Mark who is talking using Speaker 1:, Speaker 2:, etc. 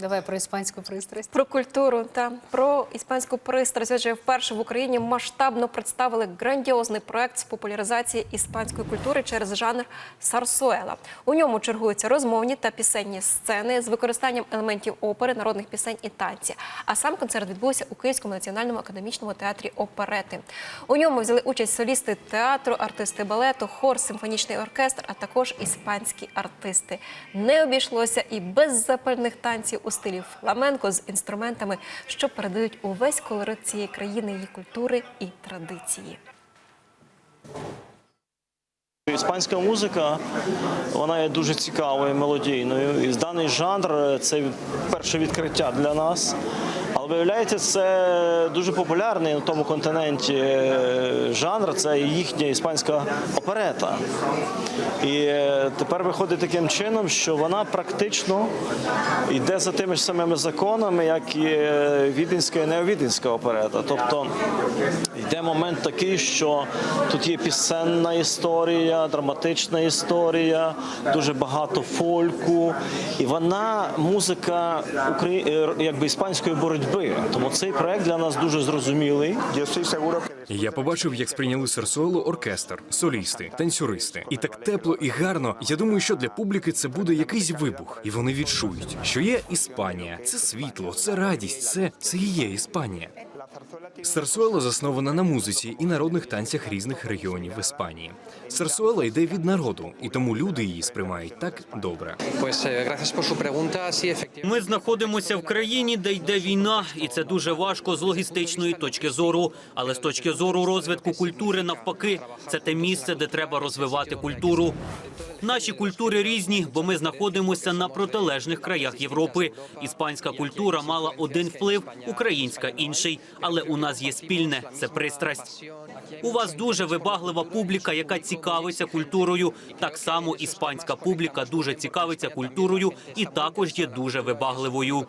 Speaker 1: Давай про іспанську пристрасть.
Speaker 2: Про культуру та про іспанську пристрасть. Отже, вперше в Україні масштабно представили грандіозний проект з популяризації іспанської культури через жанр сарсуела. У ньому чергуються розмовні та пісенні сцени з використанням елементів опери, народних пісень і танці. А сам концерт відбувся у Київському національному академічному театрі оперети. У ньому взяли участь солісти театру, артисти балету, хор, симфонічний оркестр, а також іспанські артисти. Не обійшлося і без запальних танців у стилі фламенко з інструментами, що передають увесь колорит цієї країни, її культури і традиції.
Speaker 3: Іспанська музика вона є дуже цікавою, мелодійною. І даний жанр е, це перше відкриття для нас. Виявляється, це дуже популярний на тому континенті е, жанр. Це їхня іспанська оперета. І е, тепер виходить таким чином, що вона практично йде за тими ж самими законами, як і е, віденська і неовіденська оперета. Тобто йде момент такий, що тут є пісенна історія, драматична історія, дуже багато фольку. І вона музика якби іспанської боротьби. Тому цей проект для нас дуже зрозумілий.
Speaker 4: Я побачив, як сприйняли Серсуелу оркестр, солісти, танцюристи. І так тепло і гарно. Я думаю, що для публіки це буде якийсь вибух, і вони відчують, що є Іспанія, це світло, це радість, це, це і є Іспанія. Сарсуела заснована на музиці і народних танцях різних регіонів Іспанії. Сарсуела йде від народу, і тому люди її сприймають так добре.
Speaker 5: Eh.
Speaker 6: Ми знаходимося в країні, де йде війна, і це дуже важко з логістичної точки зору. Але з точки зору розвитку культури, навпаки, це те місце, де треба розвивати культуру. Наші культури різні, бо ми знаходимося на протилежних краях Європи. Іспанська культура мала один вплив, українська інший. Але у нас є спільне це пристрасть. У вас дуже вибаглива публіка, яка цікавиться культурою. Так само іспанська публіка дуже цікавиться культурою і також є дуже вибагливою.